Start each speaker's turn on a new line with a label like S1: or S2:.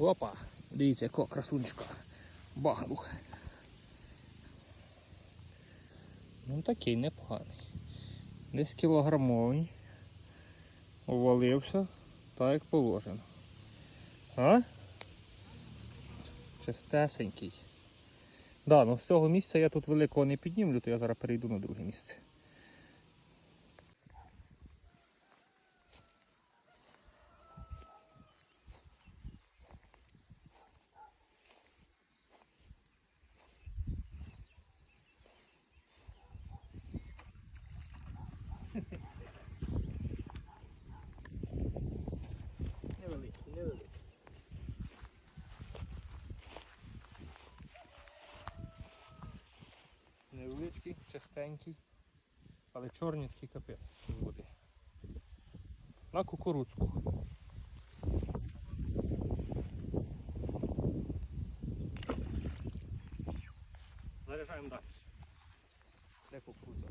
S1: Опа, дивіться, якого красунчика. Бахнув. Ну такий непоганий. Десь кілограмовий. Увалився так як положено. А? Чистесенький. Да, ну з цього місця я тут великого не піднімлю, то я зараз перейду на друге місце. Невеличкий, чистенький, але чорні такі капець води. На кукурудзку. Заряджаємо далі. Де кукурудза?